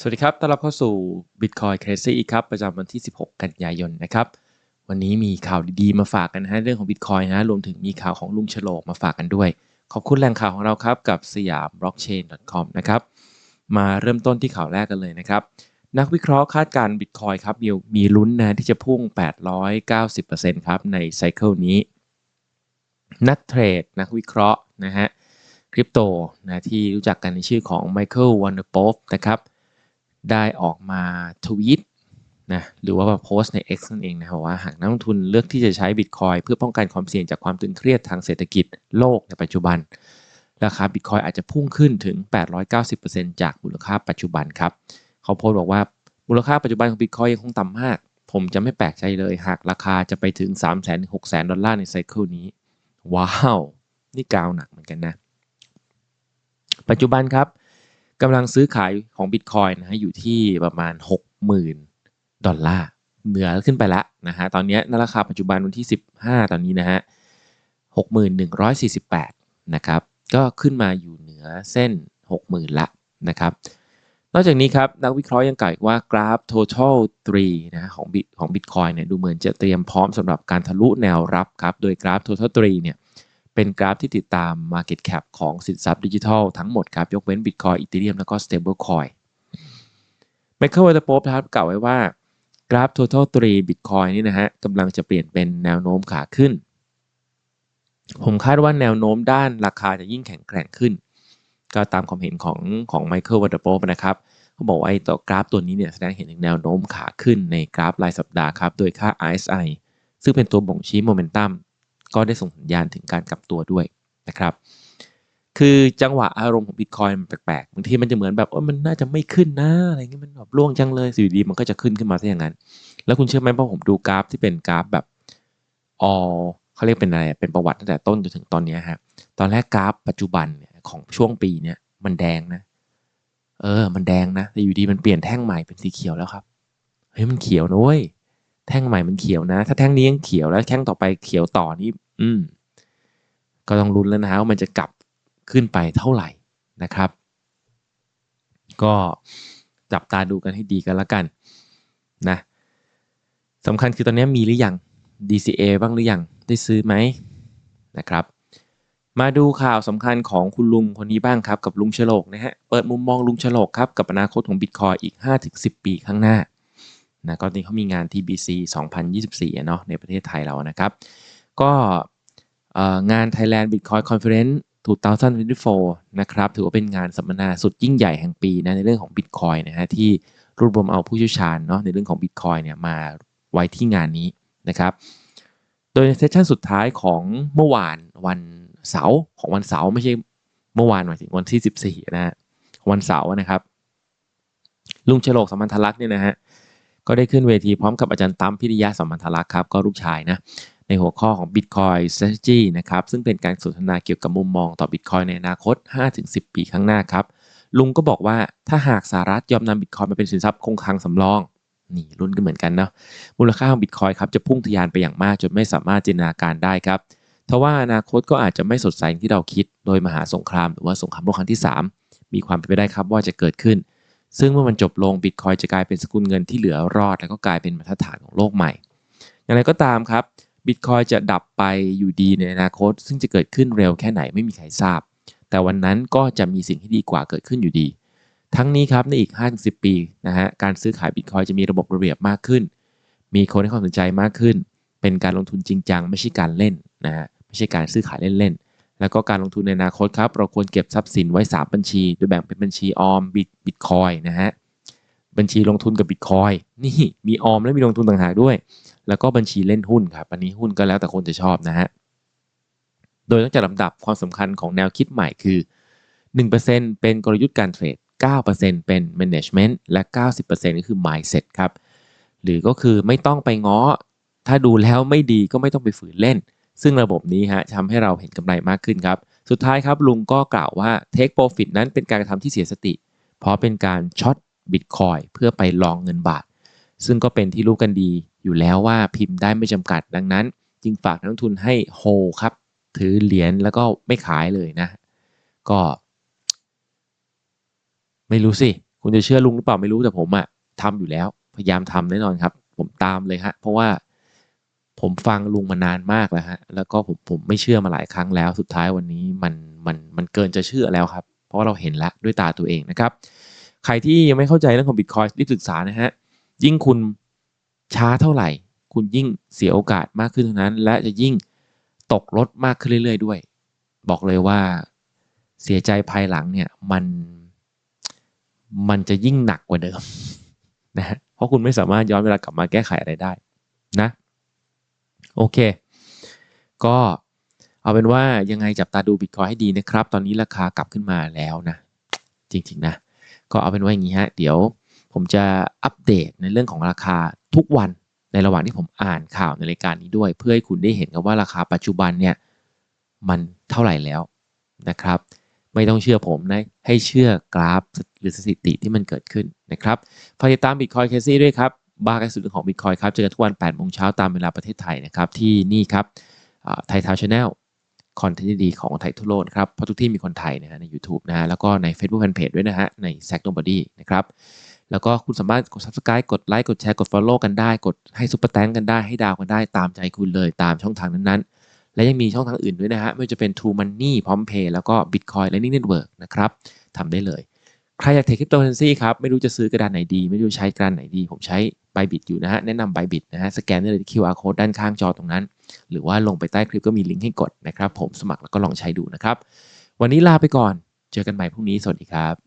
สวัสดีครับ ต้อนรับเข้าสู่ Bitcoin Crazy ครับ ประจำวันที่ 16 กันยายนนะครับ วันนี้มีข่าวดีๆ มาฝากกันนะฮะเรื่องของ Bitcoin นะรวมถึงมีข่าวของลุงฉลกมาฝากกันด้วย ขอบคุณแหล่งข่าวของเราครับ กับสยาม blockchain.com นะครับ มาเริ่มต้นที่ข่าวแรกกันเลยนะครับ นักวิเคราะห์คาดการณ์ Bitcoin ครับมีมีลุ้นนะที่จะพุ่ง 890%ครับในไซเคิลนี้ นักเทรด นักวิเคราะห์นะฮะ คริปโตนะที่รู้จักกันในชื่อของไมเคิลวันเดอร์ปฟนะครับ ได้ออกมาทวีตนะหรือว่ามาโพสต์ใน X นั่นเองนะครับว่าหากนักลงทุนเลือกที่จะใช้ Bitcoin เพื่อป้องกันความเสี่ยงจากความตึงเครียดทางเศรษฐกิจโลกในปัจจุบัน ราคา Bitcoin อาจจะพุ่งขึ้นถึง 890%จากมูลค่าปัจจุบันครับ เขาโพสต์บอกว่ามูลค่าปัจจุบันของ Bitcoin ยังคงต่ำมาก ผมจะไม่แปลกใจเลย หากราคาจะไปถึง 3 0 0 0 0 0 6 0 0 0ดอลลาร์ในไซเคิลนี้ ว้าว นี่กาวหนักเหมือนกันนะ ปัจจุบันครับกำลังซื้อขายของ Bitcoin นะฮะอยู่ที่ประมาณ 60,000 ดอลลาร์เหนือขึ้นไปแล้วนะฮะตอนนี้นราคาปัจจุบันวันที่ 15 ตอนนี้นะฮะ6148 นะครับ ก็ขึ้นมาอยู่เหนือเส้น 60,000 ละนะครับ นอกจากนี้ครับ นักวิเคราะห์ยังกล่าวอีกว่ากราฟ total 3นะของ Bit ของ Bitcoin เนี่ยดูเหมือนจะเตรียมพร้อมสำหรับการทะลุแนวรับครับ โดยกราฟ total 3เนี่ย เป็นกราฟที่ติดตาม Market Cap ของสินทรัพย์ดิจิทัลทั้งหมดครับ ยกเว้น Bitcoin Ethereum แล้วก็ Stablecoin Michael w a t e r p o p ครับกล่าวไว้ว่ากราฟ Total 3 Bitcoin นี่นะฮะกำลังจะเปลี่ยนเป็นแนวโน้มขาขึ้น ผมคาดว่าแนวโน้มด้านราคาจะยิ่งแข็งแกร่งขึ้น ก็ตามความเห็นของของ Michael w a t e r p o p นะครับเขาบอกว่าไอ้ตัวกราฟตัวนี้เนี่ยแสดงเห็นถึงแนวโน้มขาขึ้นในกราฟรายสัปดาห์ครับโดยค่า RSI ซึ่งเป็นตัวบ่งชี้โมเมนตัม ก็ได้ส่งสัญญาณถึงการกลับตัวด้วยนะครับ คือจังหวะอารมณ์ของบิตคอยมันแปลกๆบางทีมันจะเหมือนแบบว่ามันน่าจะไม่ขึ้นนะอะไรเงี้ยมันแบบล่วงจังเลยสิ่ดีมันก็จะขึ้นขึ้นมาซะอย่างนั้น แล้วคุณเชื่อไหมพอผมดูกราฟที่เป็นกราฟแบบออเขาเรียกเป็นอะไรเป็นประวัติตั้งแต่ต้นจนถึงตอนนี้ฮะตอนแรกกราฟปัจจุบันเนี่ยของช่วงปีเนี่ยมันแดงนะ เออ มันแดงนะ แต่อยู่ดีมันเปลี่ยนแท่งใหม่เป็นสีเขียวแล้วครับ เฮ้ย มันเขียวนะเว้ย แท่งใหม่มันเขียวนะ ถ้าแท่งนี้ยังเขียวแล้วแท่งต่อไปเขียวต่อนี่ อืมก็ต้องลุ้นแล้วนะฮะว่ามันจะกลับขึ้นไปเท่าไหร่นะครับ ก็จับตาดูกันให้ดีกันแล้วกันนะสำคัญคือตอนนี้มีหรือยัง DCA บ้างหรือยังได้ซื้อไหมนะครับมาดูข่าวสำคัญของคุณลุงคนนี้บ้างครับ กับลุงฉลกนะฮะ เปิดมุมมองลุงฉลกครับ กับอนาคตของ Bitcoin อีก 5-10 ปีข้างหน้านะก็นี่เขามีงาน TBC 2024เนาะในประเทศไทยเรานะครับ ก็งาน Thailand Bitcoin Conference 2024นะครับ ถือว่าเป็นงานสัมมนาสุดยิ่งใหญ่แห่งปีนะในเรื่องของ Bitcoin นะฮะที่รวบรวมเอาผู้เชี่ยวชาญเนาะในเรื่องของ Bitcoin เนี่ยมาไว้ที่งานนี้นะครับ โดยในเซสชันสุดท้ายของเมื่อวานวันเสาร์ของวันเสาร์ไม่ใช่เมื่อวานหมายถึงวันที่ 14 นะฮะวันเสาร์นะครับ ลุงเฉลกสัมพันธลักษณ์เนี่ยนะฮะก็ได้ขึ้นเวทีพร้อมกับอาจารย์ตั้มพิริยะสัมพันธลักษณ์ครับก็ลูกชายนะ ในหัวข้อของ Bitcoin Strategy นะครับซึ่งเป็นการสนทนาเกี่ยวกับมุมมองต่อ Bitcoin ในอนาคต 5-10 ปีข้างหน้าครับลุงก็บอกว่าถ้าหากสหรัฐยอมนำ Bitcoin มาเป็นสินทรัพย์คงคลังสำรองนี่รุ่นก็เหมือนกันเนาะมูลค่าของ Bitcoin ครับจะพุ่งทะยานไปอย่างมากจนไม่สามารถจินตนาการได้ครับทว่าอนาคตก็อาจจะไม่สดใสอย่างที่เราคิด โดยมหาสงครามหรือว่าสงครามโลกครั้งที่ 3 มีความเป็นไปได้ครับว่าจะเกิดขึ้น ซึ่งเมื่อมันจบลง Bitcoin จะกลายเป็นสกุลเงินที่เหลือรอด แล้วก็กลายเป็นมาตรฐานของโลกใหม่ อย่างไรก็ตามครับ บิตคอยจะดับไปอยู่ดีในอนาคต ซึ่งจะเกิดขึ้นเร็วแค่ไหนไม่มีใครทราบ แต่วันนั้นก็จะมีสิ่งที่ดีกว่าเกิดขึ้นอยู่ดี ทั้งนี้ครับในอีก 50 ปีนะฮะการซื้อขายบิตคอยจะมีระบบระเบียบมากขึ้น มีคนให้ความสนใจมากขึ้น เป็นการลงทุนจริงจังไม่ใช่การเล่นนะฮะไม่ใช่การซื้อขายเล่นๆแล้วก็การลงทุนในอนาคตครับเราควรเก็บทรัพย์สินไว้ 3 บัญชี โดยแบ่งเป็นบัญชีออมบิตบิตคอยนะฮะ บัญชีลงทุนกับบิตคอยนี่มีออมและมีลงทุนต่างหากด้วย แล้วก็บัญชีเล่นหุ้นครับอันนี้หุ้นก็แล้วแต่คนจะชอบนะฮะโดยต้องจัดลำดับความสำคัญของแนวคิดใหม่คือ 1%เป็นกลยุทธ์การเทรด 9%เป็น management และ 90%ก็คือ mindset ครับ หรือก็คือไม่ต้องไปง้อ ถ้าดูแล้วไม่ดีก็ไม่ต้องไปฝืนเล่น ซึ่งระบบนี้ฮะทำให้เราเห็นกำไรมากขึ้นครับ สุดท้ายครับลุงก็กล่าวว่า take profit นั้นเป็นการกระทำที่เสียสติ เพราะเป็นการช็อต บิตคอยเพื่อไปลองเงินบาท ซึ่งก็เป็นที่รู้กันดีอยู่แล้วว่าพิมพ์ได้ไม่จำกัดดังนั้น จึงฝากนักลงทุนให้โฮครับ ถือเหรียญแล้วก็ไม่ขายเลยนะ ก็ ไม่รู้สิ คุณจะเชื่อลุงหรือเปล่าไม่รู้แต่ผมอะทำอยู่แล้ว พยายามทำแน่นอนครับ ผมตามเลยฮะ เพราะว่าผมฟังลุงมานานมากแล้วฮะ แล้วก็ผมผมไม่เชื่อมาหลายครั้งแล้ว สุดท้ายวันนี้มันมันมันเกินจะเชื่อแล้วครับ เพราะว่าเราเห็นแล้วด้วยตาตัวเองนะครับ ใครที่ยังไม่เข้าใจเรื่องของบิตคอยรีบศึกษานะฮะ ยิ่งคุณช้าเท่าไหร่ คุณยิ่งเสียโอกาสมากขึ้นเท่านั้น และจะยิ่งตกรถมากขึ้นเรื่อย ๆ ด้วย บอกเลยว่าเสียใจภายหลังเนี่ยมันมันจะยิ่งหนักกว่าเดิมนะฮะเพราะคุณไม่สามารถย้อนเวลากลับมาแก้ไขอะไรได้นะโอเค ก็เอาเป็นว่ายังไงจับตาดูบิตคอยให้ดีนะครับ ตอนนี้ราคากลับขึ้นมาแล้วนะ จริง ๆ นะ ก็เอาเป็นว่าอย่างนี้ฮะ เดี๋ยวผมจะอัปเดตในเรื่องของราคาทุกวันในระหว่างที่ผมอ่านข่าวในรายการนี้ด้วย เพื่อให้คุณได้เห็นกันว่าราคาปัจจุบันเนี่ยมันเท่าไหร่แล้วนะครับ ไม่ต้องเชื่อผมนะ ให้เชื่อกราฟหรือสถิติที่มันเกิดขึ้นนะครับฝากติดตาม Bitcoin c a s e ด้วยครับบาร์กันสุดของ Bitcoin ครับ เจอกันทุกวัน8โมงเช้าตามเวลาประเทศไทยนะครับ ที่นี่ครับไทยทาวน์ชาแนล คอนเทนต์ดีของไทยทั่วโลกนะครับ เพราะทุกที่มีคนไทยนะฮะใน YouTube นะฮะแล้วก็ใน Facebook Fanpage ด้วยนะฮะใน s a c n o b o d y นะครับแล้วก็คุณสามารถกด Subscribe กดไลค์กดแชร์กด Follow กันได้ กดให้ซุปเปอร์แตงกันได้ให้ดาวกันได้ตามใจคุณเลยตามช่องทางนั้นๆ และยังมีช่องทางอื่นด้วยนะฮะไม่ว่าจะเป็น True Money พร้อมเพย์แล้วก็ Bitcoin Lightning Network นะครับทำได้เลย ใครอยากเทรดคริปโตเคอเรนซีครับไม่รู้จะซื้อกระดานไหนดี ไม่รู้ใช้กระดานไหนดี ผมใช้ Bybit อยู่นะฮะแนะนำ Bybit นะฮะสแกนได้เลยที่ QR code ด้านข้างจอตรงนั้น หรือว่าลงไปใต้คลิปก็มีลิงก์ให้กดนะครับ ผมสมัครแล้วก็ลองใช้ดูนะครับ วันนี้ลาไปก่อน เจอกันใหม่พรุ่งนี้ สวัสดีครับ